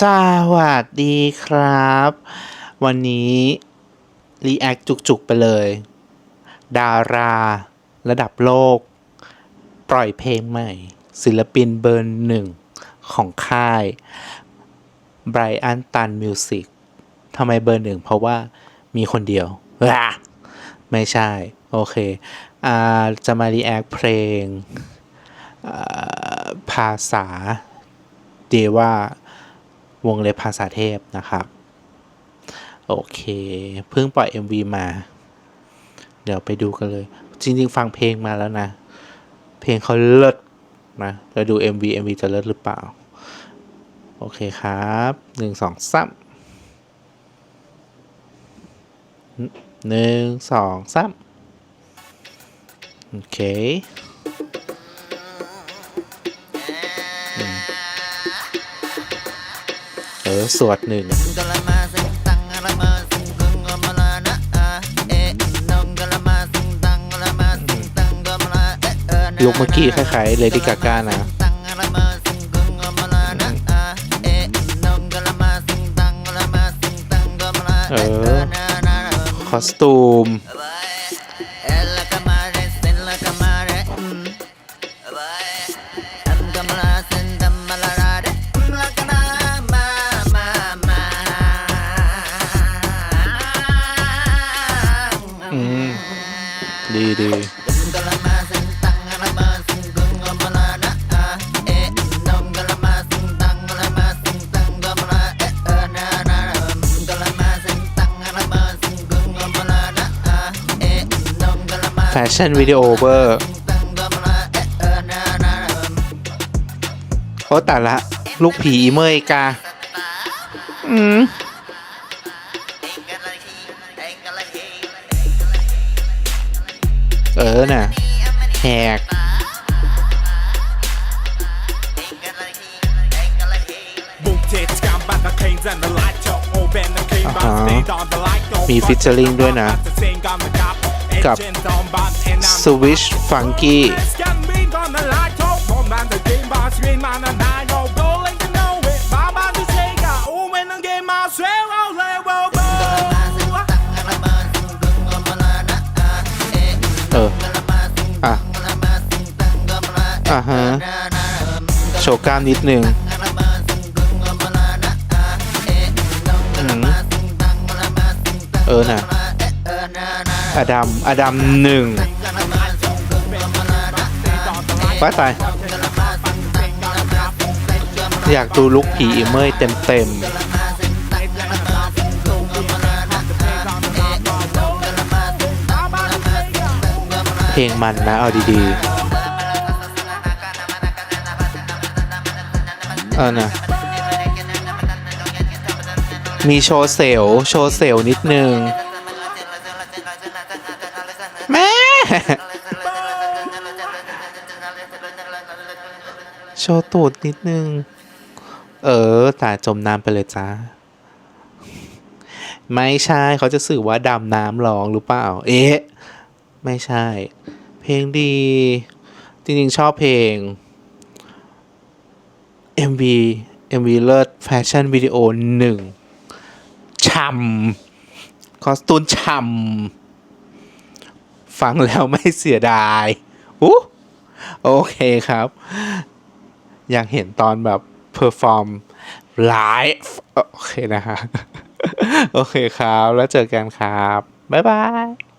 สวัสดีครับ วันนี้ รีแอคจุกๆ ไปเลย ดารา ระดับโลก ปล่อยเพลงใหม่ ศิลปินเบอร์หนึ่ง ของค่ายไบรอันตันมิวสิกทำไมเบอร์หนึ่ง เพราะว่ามีคนเดียววไม่ใช่ โอเคอาจะมารีแอคเพลงภาษาเดว่า วงเล็บภาษาเทพนะครับ โอเค เพิ่งปล่อย MV มา เดี๋ยวไปดูกันเลย จริง ๆ ฟังเพลงมาแล้วนะ เพลงเขาเลิศนะเราดู MV MV จะเลิศหรือเปล่า โอเคครับหนึ่งสองสามหนึ่งสองสามโอเค ออสวดหนึ่งลุกเมื่อกี้คล้ายๆเลดี้กาก้านะเออ คอสตูม ดีดีแฟชั่นวิดีโอเวอร์โอ้แต่ละ ลูกผีเมยกา อืม ออน่ะแหกมีฟิชเชอร์ลิงด้วยนะ กับ Switch Funky อะฮะ โชว์กล้ามนิดนึงเออน่ะอดัมอดัมหนึ่งว้าตายอยากดูลุกผีอีเมยเต็มเต็มๆเพลงมันนะ เอาดี ๆ เออนะมีโชว์เซลโชว์เซลลนิดนึง แม่ โชว์ตูดนิดนึง เออแต่จมน้ำไปเลยจ้า ไม่ใช่เขาจะสื่อว่าดำน้ำร้องหรือเปล่า เอ๊ะ ไม่ใช่ เพลงดี จริงๆ ชอบเพลง MV MV เลิศแฟชั่นวิดีโอหนึ่งช่ำคอสตูมช่ำฟังแล้วไม่เสียดายอู้โอเคครับ อยากเห็นตอนแบบเพอร์ฟอร์มไลฟ์โอเคนะฮะ โอเคครับ แล้วเจอกันครับ บ๊ายบาย